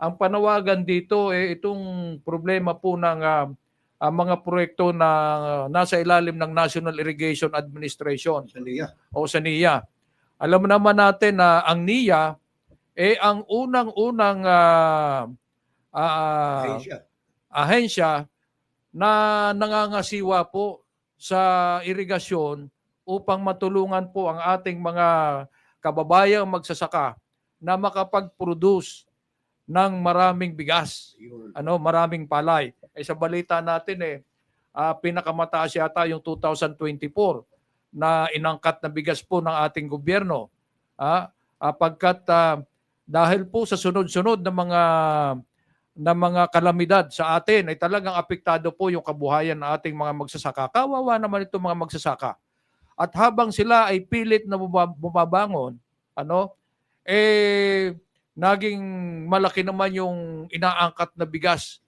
ang panawagan dito eh itong problema po ng ah, ah, mga proyekto na nasa ilalim ng National Irrigation Administration Sa niya. o sa NIA. Alam naman natin na ang NIA eh ang unang-unang ah, ah, Asia. ahensya na nangangasiwa po sa irigasyon upang matulungan po ang ating mga kababayang magsasaka na makapag-produce ng maraming bigas, ano, maraming palay. Eh sa balita natin eh ah, pinakamataas yata yung 2024 na inangkat na bigas po ng ating gobyerno. Ah, ah, pagkat ah, dahil po sa sunod-sunod na mga na mga kalamidad sa atin ay talagang apektado po yung kabuhayan ng ating mga magsasaka. Kawawa naman itong mga magsasaka. At habang sila ay pilit na buma- bumabangon, ano, eh naging malaki naman yung inaangkat na bigas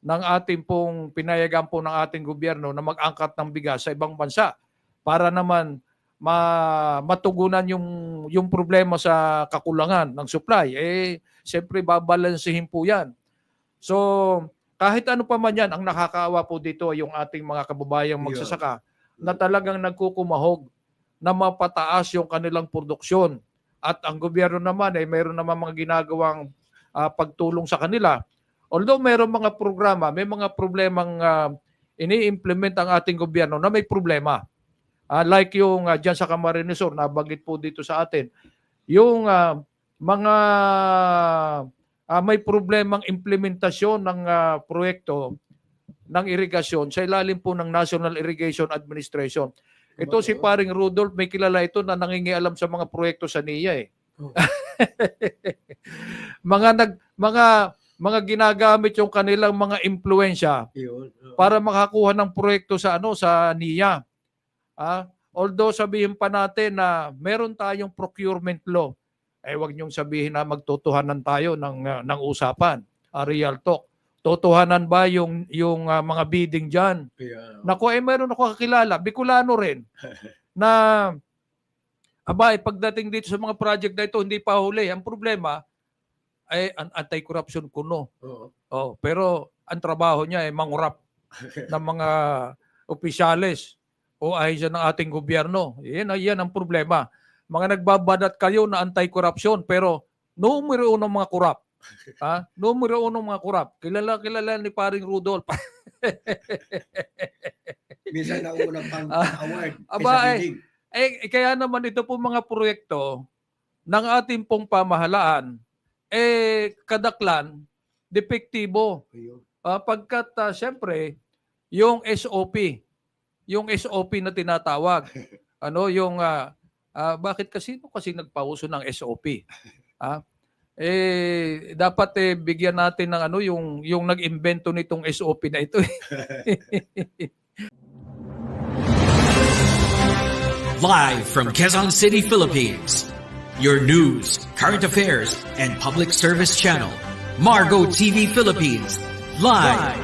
ng ating pong pinayagan po ng ating gobyerno na mag-angkat ng bigas sa ibang bansa para naman ma matugunan yung yung problema sa kakulangan ng supply. Eh siyempre babalansehin po 'yan. So kahit ano pa man 'yan ang nakakaawa po dito ay yung ating mga kababayang magsasaka na talagang nagkukumahog na mapataas yung kanilang produksyon at ang gobyerno naman ay mayroon naman mga ginagawang ah, pagtulong sa kanila. Although mayroon mga programa, may mga problemang ah, ini-implement ang ating gobyerno na may problema. Ah, like yung uh, dyan sa Camarines Sur, nabanggit po dito sa atin, yung ah, mga ah, may problemang implementasyon ng ah, proyekto ng irigasyon sa ilalim po ng National Irrigation Administration. Ito si paring Rudolph, may kilala ito na nangingialam sa mga proyekto sa NIA eh. Oh. mga nag mga mga ginagamit yung kanilang mga impluensya Yun. Oo. para makakuha ng proyekto sa ano sa NIA. Ah, although sabihin pa natin na meron tayong procurement law, eh wag niyong sabihin na magtotohanan tayo ng ah, ng usapan, a real talk. Totohanan ba yung yung ah, mga bidding diyan? Kaya, Nako, eh meron ako kakilala, Bicolano rin, na aba, eh, pagdating dito sa mga project na ito, hindi pa huli. Ang problema, ay an- anti-corruption kuno. oo. Oh, pero ang trabaho niya ay mangurap ng mga opisyales o ahensya ng ating gobyerno. Yan, yan ang problema. Mga nagbabadat kayo na anti-corruption pero numero uno mga kurap. Ha? Numero uno mga kurap. Kilala kilala ni paring Rudolph. Minsan nauna pang Ah, award. aba, eh. bidding. Eh, kaya naman ito po mga proyekto ng ating pong pamahalaan, eh, kadaklan, depektibo. Ah, pagkat ah, siyempre, yung SOP, yung SOP na tinatawag, ano yung ah, ah, bakit kasi no kasi nagpauso ng SOP? Ah, eh dapat eh bigyan natin ng ano yung yung nag-imbento nitong SOP na ito. eh. Live from Quezon City, Philippines. Your news, current affairs, and public service channel, Margo TV Philippines. Live